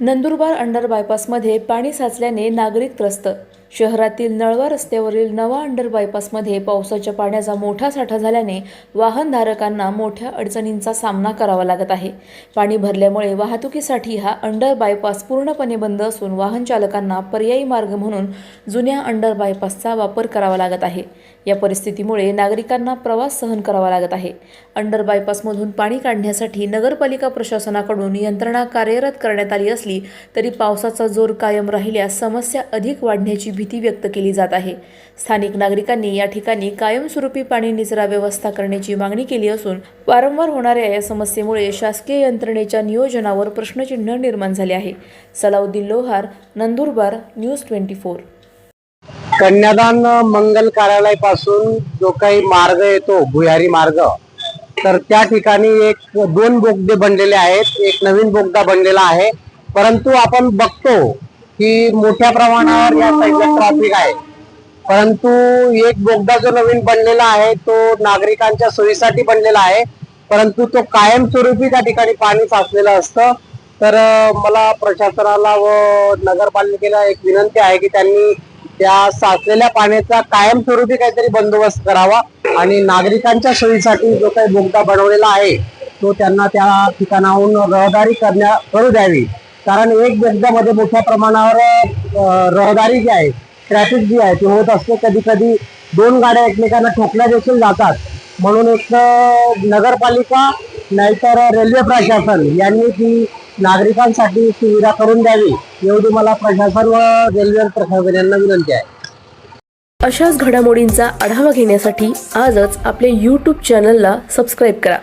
Nandurbar under बायपासमध्ये पाणी साचल्याने नागरिक त्रस्त शहरातील नळवा रस्त्यावरील नवा अंडर बायपासमध्ये पावसाच्या पाण्याचा मोठा साठा झाल्याने वाहनधारकांना मोठ्या अडचणींचा सामना करावा लागत आहे. पाणी भरल्यामुळे वाहतुकीसाठी हा अंडर बायपास पूर्णपणे बंद असून वाहन चालकांना पर्यायी मार्ग म्हणून जुन्या अंडर बायपासचा वापर करावा लागत आहे. या परिस्थितीमुळे नागरिकांना प्रवास सहन करावा लागत आहे. अंडर बायपासमधून पाणी काढण्यासाठी नगरपालिका प्रशासनाकडून यंत्रणा कार्यरत करण्यात आली असली तरी पावसाचा जोर कायम राहिल्यास समस्या अधिक वाढण्याची भीती व्यक्त केली जात आहे. स्थानिक नागरिकांनी या ठिकाणी कायमस्वरूपी पाणी निचरा व्यवस्था करण्याची मागणी केली असून वारंवार होणाऱ्या या समस्येमुळे शासकीय यंत्रणेच्या नियोजनावर प्रश्नचिन्ह निर्माण झाले आहे. Salauddin Lohar Nandurbar news twenty four. कन्यादान मंगल कार्यालयापासून जो काही मार्ग येतो भुयारी मार्ग तर त्या ठिकाणी एक दोन बोगदे बनलेले आहेत. एक नवीन बोगदा बनलेला आहे. परंतु आपण बघतो की मोठ्या प्रमाणावर या साईडला ट्रॅफिक आहे. परंतु एक बोगदा जो नवीन बनलेला आहे तो नागरिकांच्या सोयीसाठी बनलेला आहे. परंतु तो कायमस्वरूपी त्या ठिकाणी पाणी साचलेलं असतं. तर मला प्रशासनाला व नगरपालिकेला एक विनंती आहे की त्यांनी त्या साचलेल्या पाण्याचा कायमस्वरूपी काहीतरी बंदोबस्त करावा आणि नागरिकांच्या सोयीसाठी जो काही बोगदा बनवलेला आहे तो त्यांना त्या ठिकाणाहून रहदारी करण्या करू द्यावी. कारण एक जगदामध्ये मोठ्या प्रमाणावर रहदारी जी आहे ट्रॅफिक जी आहे ती होत असते. कधी कधी दोन गाड्या एकमेकांना ठोकल्या देखील जातात. म्हणून एक नगरपालिका नाहीतर रेल्वे प्रशासन यांनी ती नागरिकांसाठी सुविधा करून द्यावी एवढी मला प्रशासन व रेल्वे प्रशासन यांना विनंती आहे. अशाच घडामोडींचा आढावा घेण्यासाठी आजच आपल्या यूट्यूब चॅनलला सबस्क्राईब करा.